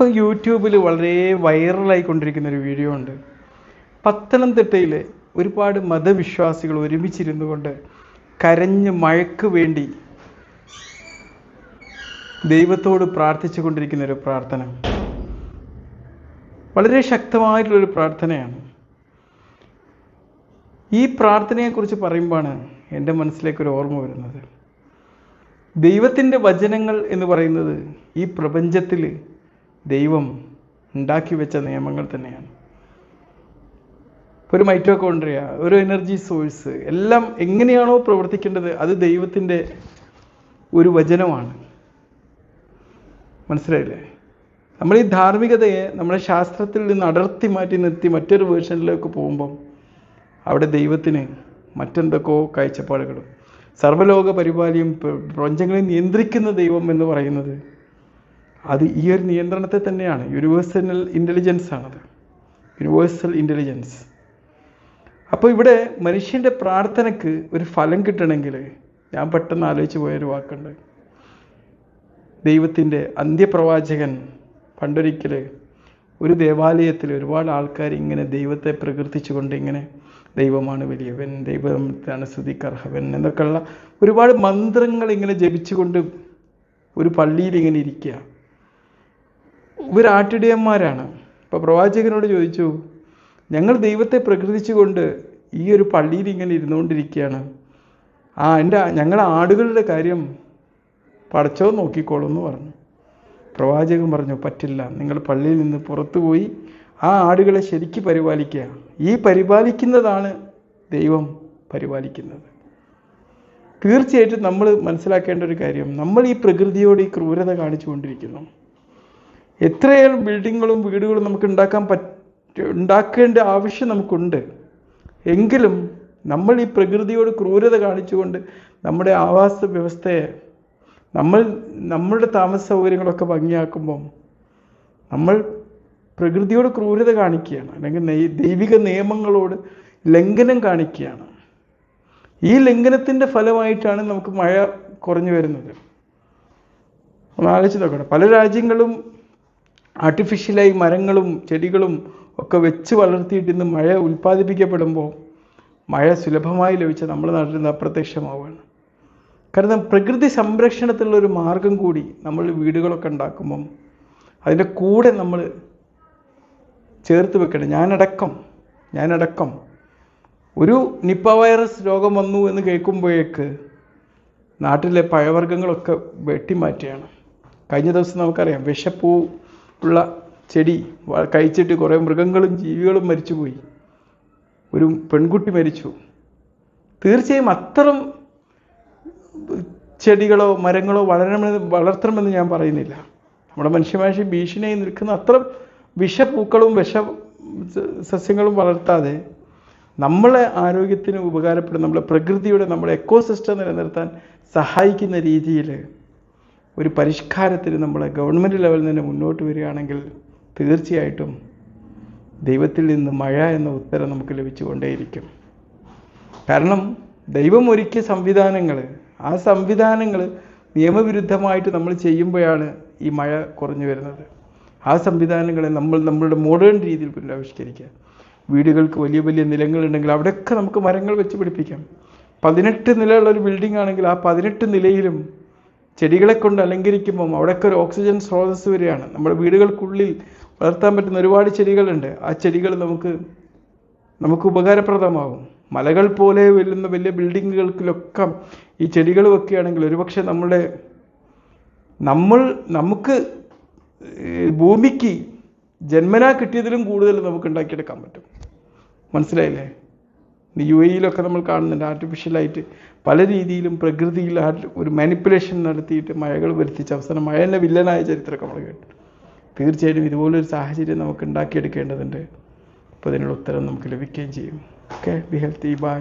ഇപ്പോൾ യൂട്യൂബിൽ വളരെ വൈറലായിക്കൊണ്ടിരിക്കുന്ന ഒരു വീഡിയോ ഉണ്ട്. പത്തനംതിട്ടയിൽ ഒരുപാട് മതവിശ്വാസികൾ ഒരുമിച്ചിരുന്നു കൊണ്ട് കരഞ്ഞ് മഴയ്ക്ക് വേണ്ടി ദൈവത്തോട് പ്രാർത്ഥിച്ചു കൊണ്ടിരിക്കുന്ന ഒരു പ്രാർത്ഥന. വളരെ ശക്തമായിട്ടുള്ളൊരു പ്രാർത്ഥനയാണ്. ഈ പ്രാർത്ഥനയെക്കുറിച്ച് പറയുമ്പോഴാണ് എന്റെ മനസ്സിലേക്ക് ഒരു ഓർമ്മ വരുന്നത്. ദൈവത്തിന്റെ വചനങ്ങൾ എന്ന് പറയുന്നത് ഈ പ്രപഞ്ചത്തിൽ ദൈവം ഉണ്ടാക്കി വെച്ച നിയമങ്ങൾ തന്നെയാണ്. ഒരു മൈറ്റോകോൺഡ്രിയ ഒരു എനർജി സോഴ്സ് എല്ലാം എങ്ങനെയാണോ പ്രവർത്തിക്കേണ്ടത് അത് ദൈവത്തിന്റെ ഒരു വചനമാണ്. മനസ്സിലായില്ലേ? നമ്മൾ ഈ ധാർമ്മികതയെ നമ്മുടെ ശാസ്ത്രത്തിൽ നിന്ന് അടർത്തി മാറ്റി നിർത്തി മറ്റൊരു വേർഷനിലേക്ക് പോകുമ്പം അവിടെ ദൈവത്തിന് മറ്റെന്തൊക്കെയോ കാഴ്ചപ്പാടുകളും. സർവലോക പരിപാലിയും പ്ര- പ്രപഞ്ചങ്ങളെ നിയന്ത്രിക്കുന്ന ദൈവം എന്ന് പറയുന്നത് അത് ഈ ഒരു നിയന്ത്രണത്തെ തന്നെയാണ്. യൂണിവേഴ്സൽ ഇന്റലിജൻസ് ആണത്. യൂണിവേഴ്സൽ ഇന്റലിജൻസ് അപ്പോൾ ഇവിടെ മനുഷ്യന്റെ പ്രാർത്ഥനയ്ക്ക് ഒരു ഫലം കിട്ടണമെങ്കിൽ ഞാൻ പെട്ടെന്ന് ആലോചിച്ച് പോയൊരു വാക്കുണ്ട്. ദൈവത്തിന്റെ അന്ത്യപ്രവാചകൻ പണ്ടൊരിക്കൽ ഒരു ദേവാലയത്തിൽ ഒരുപാട് ആൾക്കാർ ഇങ്ങനെ ദൈവത്തെ പ്രകീർത്തിച്ചുകൊണ്ട് ഇങ്ങനെ ദൈവമാണ് വലിയവൻ ദൈവത്താണ് സ്തുതിക്കർഹവൻ എന്നൊക്കെയുള്ള ഒരുപാട് മന്ത്രങ്ങൾ ഇങ്ങനെ ജപിച്ചുകൊണ്ട് ഒരു പള്ളിയിൽ ഇങ്ങനെ ഇരിക്കുക. ഇവർ ആട്ടിടയന്മാരാണ്. അപ്പോൾ പ്രവാചകനോട് ചോദിച്ചു ഞങ്ങൾ ദൈവത്തെ പ്രകീർത്തിച്ചുകൊണ്ട് ഈ ഒരു പള്ളിയിൽ ഇങ്ങനെ ഇരുന്നുകൊണ്ടിരിക്കുകയാണ്. ആ എന്റെ ഞങ്ങളുടെ ആടുകളുടെ കാര്യം പടച്ചോ നോക്കിക്കോളൂ എന്ന് പറഞ്ഞു. പ്രവാചകൻ പറഞ്ഞു പറ്റില്ല നിങ്ങൾ പള്ളിയിൽ നിന്ന് പുറത്തു പോയി ആ ആടുകളെ ശരിക്ക് പരിപാലിക്കുക. ഈ പരിപാലിക്കുന്നതാണ് ദൈവം പരിപാലിക്കുന്നത്. തീർച്ചയായിട്ടും നമ്മൾ മനസ്സിലാക്കേണ്ട ഒരു കാര്യം നമ്മൾ ഈ പ്രകൃതിയോട് ഈ ക്രൂരത കാണിച്ചുകൊണ്ടിരിക്കുന്നു. എത്രയേറെ ബിൽഡിങ്ങുകളും വീടുകളും നമുക്ക് ഉണ്ടാക്കാൻ പറ്റ ഉണ്ടാക്കേണ്ട ആവശ്യം നമുക്കുണ്ട്. എങ്കിലും നമ്മൾ ഈ പ്രകൃതിയോട് ക്രൂരത കാണിച്ചുകൊണ്ട് നമ്മുടെ ആവാസ വ്യവസ്ഥയെ നമ്മൾ നമ്മളുടെ താമസ സൗകര്യങ്ങളൊക്കെ ഭംഗിയാക്കുമ്പം നമ്മൾ പ്രകൃതിയോട് ക്രൂരത കാണിക്കുകയാണ്. അല്ലെങ്കിൽ ദൈവിക നിയമങ്ങളോട് ലംഘനം കാണിക്കുകയാണ്. ഈ ലംഘനത്തിന്റെ ഫലമായിട്ടാണ് നമുക്ക് മഴ കുറഞ്ഞു വരുന്നത്. ഒന്ന് ആലോചിച്ച് നോക്കണം പല രാജ്യങ്ങളും ആർട്ടിഫിഷ്യലായി മരങ്ങളും ചെടികളും ഒക്കെ വെച്ച് വളർത്തിയിട്ട് ഇന്ന് മഴ ഉൽപ്പാദിപ്പിക്കപ്പെടുമ്പോൾ മഴ സുലഭമായി ലഭിച്ച നമ്മുടെ നാട്ടിൽ നിന്ന് അപ്രത്യക്ഷമാവുകയാണ്. കാരണം പ്രകൃതി സംരക്ഷണത്തിലുള്ള ഒരു മാർഗം കൂടി നമ്മൾ വീടുകളൊക്കെ ഉണ്ടാക്കുമ്പം അതിന്റെ കൂടെ നമ്മൾ ചേർത്ത് വെക്കണം. ഞാനടക്കം ഞാനടക്കം. ഒരു നിപ്പ വൈറസ് രോഗം വന്നു എന്ന് കേൾക്കുമ്പോഴേക്ക് നാട്ടിലെ പഴവർഗങ്ങളൊക്കെ വെട്ടിമാറ്റുകയാണ്. കഴിഞ്ഞ ദിവസം നമുക്കറിയാം വിഷപ്പൂ ഉള്ള ചെടി കഴിച്ചിട്ട് കുറേ മൃഗങ്ങളും ജീവികളും മരിച്ചുപോയി. ഒരു പെൺകുട്ടി മരിച്ചു. തീർച്ചയായും അത്തരം ചെടികളോ മരങ്ങളോ വളരണമെന്ന് വളർത്തണമെന്ന് ഞാൻ പറയുന്നില്ല. നമ്മുടെ മനുഷ്യമാഷി ഭീഷണിയായി നിൽക്കുന്ന അത്ര വിഷപ്പൂക്കളും വിഷ സസ്യങ്ങളും വളർത്താതെ നമ്മളെ ആരോഗ്യത്തിന് ഉപകാരപ്പെടുന്ന നമ്മളെ പ്രകൃതിയുടെ നമ്മുടെ എക്കോസിസ്റ്റം നിലനിർത്താൻ സഹായിക്കുന്ന രീതിയിൽ ഒരു പരിഷ്കാരത്തിന് നമ്മൾ ഗവൺമെന്റ് ലെവലിൽ നിന്ന് മുന്നോട്ട് വരികയാണെങ്കിൽ തീർച്ചയായിട്ടും ദൈവത്തിൽ നിന്ന് മഴ എന്ന ഉത്തരം നമുക്ക് ലഭിച്ചുകൊണ്ടേയിരിക്കും. കാരണം ദൈവം ഒരുക്കിയ സംവിധാനങ്ങൾ ആ സംവിധാനങ്ങൾ നിയമവിരുദ്ധമായിട്ട് നമ്മൾ ചെയ്യുമ്പോഴാണ് ഈ മഴ കുറഞ്ഞു വരുന്നത്. ആ സംവിധാനങ്ങളെ നമ്മൾ നമ്മളുടെ മോഡേൺ രീതിയിൽ പുനരാവിഷ്കരിക്കുക. വീടുകൾക്ക് വലിയ വലിയ നിലങ്ങളുണ്ടെങ്കിൽ അവിടെയൊക്കെ നമുക്ക് മരങ്ങൾ വെച്ച് പിടിപ്പിക്കാം. പതിനെട്ട് നിലയുള്ള ഒരു ബിൽഡിംഗ് ആണെങ്കിൽ ആ പതിനെട്ട് നിലയിലും ചെടികളെ കൊണ്ട് അലങ്കരിക്കുമ്പം അവിടെയൊക്കെ ഒരു ഓക്സിജൻ സ്രോതസ് വരികയാണ്. നമ്മുടെ വീടുകൾക്കുള്ളിൽ വളർത്താൻ പറ്റുന്ന ഒരുപാട് ചെടികളുണ്ട്. ആ ചെടികൾ നമുക്ക് നമുക്ക് ഉപകാരപ്രദമാകും. മലകൾ പോലെ വെല്ലുന്ന വലിയ ബിൽഡിങ്ങുകൾക്കിലൊക്കെ ഈ ചെടികൾ വെക്കുകയാണെങ്കിൽ ഒരുപക്ഷെ നമ്മുടെ നമ്മൾ നമുക്ക് ഭൂമിക്ക് ജന്മനാ കിട്ടിയതിലും കൂടുതൽ നമുക്ക് ഉണ്ടാക്കിയെടുക്കാൻ പറ്റും. മനസ്സിലായില്ലേ? യു എയിലൊക്കെ നമ്മൾ കാണുന്നുണ്ട്. ആർട്ടിഫിഷ്യലായിട്ട് പല രീതിയിലും പ്രകൃതിയിൽ ഒരു മാനിപ്പുലേഷൻ നടത്തിയിട്ട് മഴകൾ വരുത്തിച്ച് അവസാനം മഴ തന്നെ വില്ലനായ ചരിത്രമൊക്കെ നമ്മൾ കേട്ടു. തീർച്ചയായിട്ടും ഇതുപോലൊരു സാഹചര്യം നമുക്ക് ഉണ്ടാക്കിയെടുക്കേണ്ടതുണ്ട്. അപ്പോൾ അതിനുള്ള ഉത്തരം നമുക്ക് ലഭിക്കുകയും ചെയ്യും. Okay be healthy by